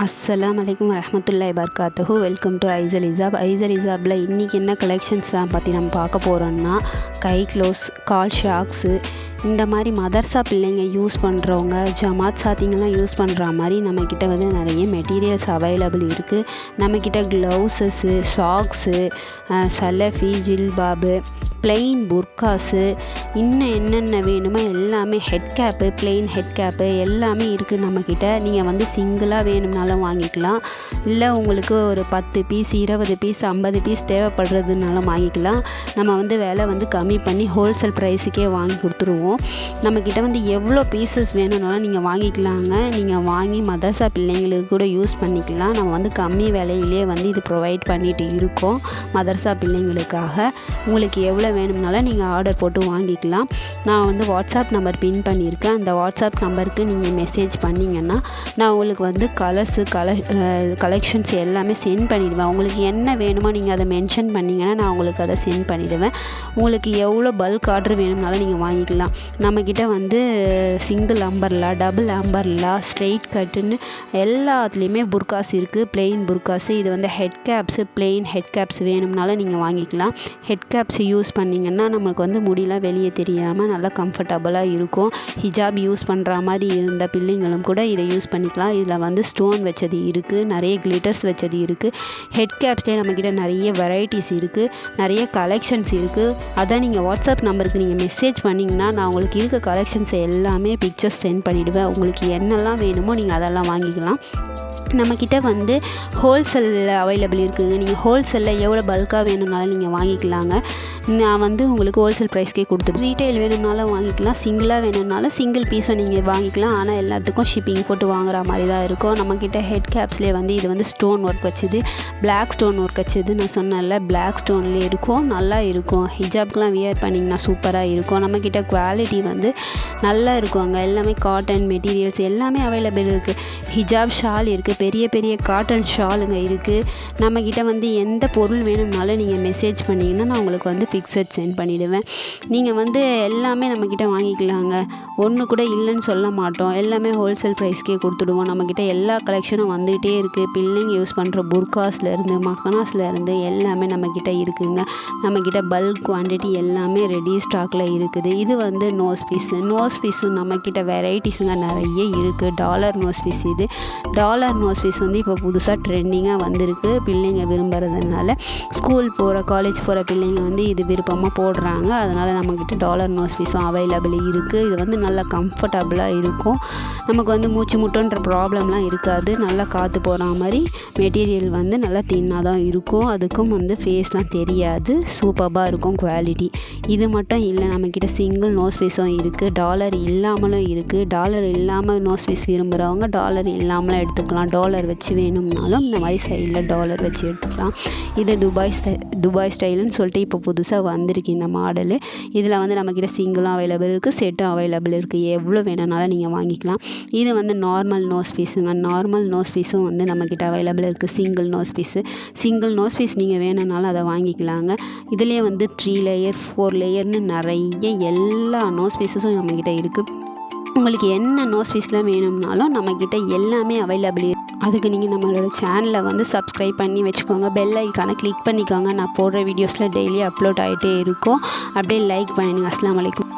அஸ்லாம் வலைக்கம் வரமத்துல்லாய் வபர்காத்துஹு. வெல்கம் டு ஐசல் இசாப் ஐசல் இசாப்பில் இன்றைக்கி என்ன கலெக்ஷன்ஸ்லாம் பற்றி நம்ம பார்க்க போகிறோன்னா கை க்ளோஸ் கால் ஷாக்ஸு இந்த மாதிரி மதர்சா பிள்ளைங்க யூஸ் பண்ணுறவங்க ஜமாத் சாத்திங்கெல்லாம் யூஸ் பண்ணுற மாதிரி நம்மக்கிட்ட வந்து நிறைய மெட்டீரியல்ஸ் அவைலபிள் இருக்குது நம்மக்கிட்ட க்ளவுஸஸ்ஸு சாக்ஸு சலஃபி ஜில்பாபு பிளெயின் புர்காஸு இன்னும் என்னென்ன வேணுமோ எல்லாமே head cap plain head cap எல்லாமே இருக்குது நம்மக்கிட்ட நீங்கள் வந்து சிங்கிளாக வேணும்னாலும் வாங்கிக்கலாம். இல்லை உங்களுக்கு ஒரு பத்து பீஸ் இருபது பீஸ் ஐம்பது பீஸ் தேவைப்படுறதுனாலும் வாங்கிக்கலாம். நம்ம வந்து விலை வந்து கம்மி பண்ணி ஹோல்சேல் ப்ரைஸுக்கே வாங்கி கொடுத்துருவோம். நம்மக்கிட்ட வந்து எவ்வளோ பீசஸ் வேணும்னாலும் நீங்கள் வாங்கிக்கலாங்க. நீங்கள் வாங்கி மதர்சா பிள்ளைங்களுக்கு கூட யூஸ் பண்ணிக்கலாம். நம்ம வந்து கம்மி விலையிலே வந்து இது ப்ரொவைட் பண்ணிட்டு இருக்கோம் மதர்சா பிள்ளைங்களுக்காக. உங்களுக்கு எவ்வளோ வேணும்னாலும் நீங்கள் ஆர்டர் போட்டு வாங்கிக்கலாம். நான் வந்து வாட்ஸ்அப் நம்பர் பின் பண்ணியிருக்கேன். அந்த வாட்ஸ்அப் நம்பருக்கு நீங்கள் மெசேஜ் பண்ணிங்கன்னா நான் உங்களுக்கு வந்து கலர்ஸ் கல கலெக்ஷன்ஸ் எல்லாமே சென்ட் பண்ணிவிடுவேன் உங்களுக்கு என்ன வேணுமோ நீங்கள் அதை மென்ஷன் பண்ணிங்கன்னா நான் உங்களுக்கு அதை சென்ட் பண்ணிவிடுவேன் உங்களுக்கு எவ்வளோ பல்க் ஆர்டர் வேணும்னாலும் நீங்கள் வாங்கிக்கலாம். நம்மக்கிட்ட வந்து single umbrella double umbrella straight கட்டுன்னு எல்லாத்துலேயுமே புர்காஸ் இருக்குது பிளெயின் புர்காஸு இது வந்து head caps plain head caps வேணும்னாலும் நீங்கள் வாங்கிக்கலாம். ஹெட் கேப்ஸ் யூஸ் பண்ணிங்கன்னா நம்மளுக்கு வந்து முடியெலாம் வெளியே தெரியாமல் நல்லா கம்ஃபர்டபுளாக இருக்கும். ஹிஜாப் யூஸ் பண்ணுற மாதிரி இருந்த பிள்ளைங்களும் கூட இதை யூஸ் பண்ணிக்கலாம். இதில் வந்து ஸ்டோன் வச்சது இருக்குது நிறைய கிளிட்டர்ஸ் வச்சது இருக்குது ஹெட் கேப்ஸ்லேயே நம்மக்கிட்ட நிறைய வெரைட்டிஸ் இருக்குது நிறைய கலெக்ஷன்ஸ் இருக்குது அதான் நீங்கள் வாட்ஸ்அப் நம்பருக்கு நீங்கள் மெசேஜ் பண்ணிங்கன்னா நான் உங்களுக்கு இருக்க கலெக்ஷன்ஸ் எல்லாமே பிக்சர்ஸ் சென்ட் பண்ணிவிடுவேன் உங்களுக்கு என்னெல்லாம் வேணுமோ நீங்கள் அதெல்லாம் வாங்கிக்கலாம். நம்மக்கிட்ட வந்து ஹோல்சேலில் அவைலபிள் இருக்குதுங்க நீங்கள் ஹோல்சேலில் எவ்வளோ பல்காக வேணும்னாலும் நீங்கள் வாங்கிக்கலாங்க. நான் வந்து உங்களுக்கு ஹோல்சேல் ப்ரைஸ்க்கே கொடுத்துருவேன் ரீட்டைல் வேணும்னாலும் வாங்கிக்கலாம். சிங்கிளாக வேணும்னாலும் சிங்கிள் பீஸும் நீங்கள் வாங்கிக்கலாம். ஆனால் எல்லாத்துக்கும் ஷிப்பிங் போட்டு வாங்குற மாதிரி தான் இருக்கும். நம்மக்கிட்ட ஹெட் கேப்ஸ்லேயே வந்து இது வந்து ஸ்டோன் ஒர்க் வச்சது. பிளாக் ஸ்டோன் ஒர்க் வச்சது. நான் சொன்னேன்ல பிளாக் ஸ்டோன்லேயே இருக்கும். நல்லா இருக்கும். ஹிஜாப்க்கெலாம் வியர் பண்ணிங்கன்னா சூப்பராக இருக்கும். நம்மக்கிட்ட குவாலிட்டி வந்து நல்லா இருக்கும் அங்கே எல்லாமே காட்டன் மெட்டீரியல்ஸ் எல்லாமே அவைலபிள் இருக்குது ஹிஜாப் ஷால் இருக்குது பெரிய பெரிய காட்டன் ஷாலுங்க இருக்குது நம்மக்கிட்ட வந்து எந்த பொருள் வேணும்னாலும் நீங்கள் மெசேஜ் பண்ணிங்கன்னா நான் உங்களுக்கு வந்து பிக்சர் சென்ட் பண்ணிவிடுவேன் நீங்கள் வந்து எல்லாமே நம்மக்கிட்ட வாங்கிக்கலாங்க. ஒன்று கூட இல்லைன்னு சொல்ல மாட்டோம். எல்லாமே ஹோல்சேல் ப்ரைஸ்க்கே கொடுத்துடுவோம். நம்மக்கிட்ட எல்லா கலெக்ஷனும் வந்துகிட்டே இருக்குது பிள்ளைங்க யூஸ் பண்ணுற புர்காஸ்லேருந்து மகனாஸ்லேருந்து எல்லாமே நம்மக்கிட்ட இருக்குதுங்க நம்மக்கிட்ட பல்க் குவான்டிட்டி எல்லாமே ரெடி ஸ்டாக்கில் இருக்குது. இது வந்து நோஸ் பீஸு நோஸ் பீஸும் நம்மக்கிட்ட வெரைட்டிஸுங்க நிறைய இருக்குது டாலர் நோஸ் பீஸ் இது. டாலர் நோஸ் பீஸ் வந்து இப்போ புதுசாக ட்ரெண்டிங்காக வந்திருக்கு. பிள்ளைங்க விரும்புகிறதுனால ஸ்கூல் போகிற காலேஜ் போகிற பிள்ளைங்க வந்து இது விருப்பமாக போடுறாங்க. அதனால் நம்மக்கிட்ட டாலர் நோஸ் பீஸும் அவைலபிள் இருக்குது இது வந்து நல்லா கம்ஃபர்டபுளாக இருக்கும். நமக்கு வந்து மூச்சு முட்டோன்ற ப்ராப்ளம்லாம் இருக்காது. நல்லா காற்று போகிற மாதிரி மெட்டீரியல் வந்து நல்லா தின்னாக தான் இருக்கும். அதுக்கும் வந்து ஃபேஸ்லாம் தெரியாது. சூப்பராக இருக்கும் குவாலிட்டி இது மட்டும் இல்லை நம்மக்கிட்ட சிங்கிள் நோஸ் பீஸும் இருக்குது டாலர் இல்லாமலும் இருக்குது டாலர் இல்லாமல் நோஸ் பீஸ் விரும்புகிறவங்க டாலர் இல்லாமலும் எடுத்துக்கலாம். டாலர் வச்சு வேணும்னாலும் இந்த மாதிரி சைடில் டாலர் வச்சு எடுத்துக்கலாம். இது துபாய் ஸ்டை துபாய் ஸ்டைலுன்னு சொல்லிட்டு இப்போ புதுசாக வந்திருக்கு இந்த மாடலு இதில் வந்து நம்மக்கிட்ட சிங்கிளும் அவைலபிள் இருக்குது செட்டும் அவைலபிள் இருக்குது எவ்வளோ வேணும்னாலும் நீங்கள் வாங்கிக்கலாம். இது வந்து நார்மல் நோஸ் பீஸுங்க நார்மல் நோஸ் பீஸும் வந்து நம்மக்கிட்ட அவைலபிள் இருக்குது single nose piece single nose piece நீங்கள் வேணும்னாலும் அதை வாங்கிக்கலாங்க. இதுலேயே வந்து த்ரீ லேயர் ஃபோர் லேயர்னு நிறைய எல்லா நோஸ் பீஸஸும் நம்மக்கிட்ட இருக்குது உங்களுக்கு என்ன நோஸ் பீஸ்லாம் வேணும்னாலும் நம்மக்கிட்ட எல்லாமே அவைலபிள் அதுக்கு நீங்கள் நம்மளோட சேனலை வந்து சப்ஸ்கிரைப் பண்ணி வச்சுக்கோங்க. பெல் ஐக்கானை கிளிக் பண்ணிக்கோங்க. நான் போடுற வீடியோஸில் டெய்லி அப்லோட் ஆகிட்டே இருக்கும். அப்படியே லைக் பண்ணிடுங்க அஸ்லாம் வலைக்கும்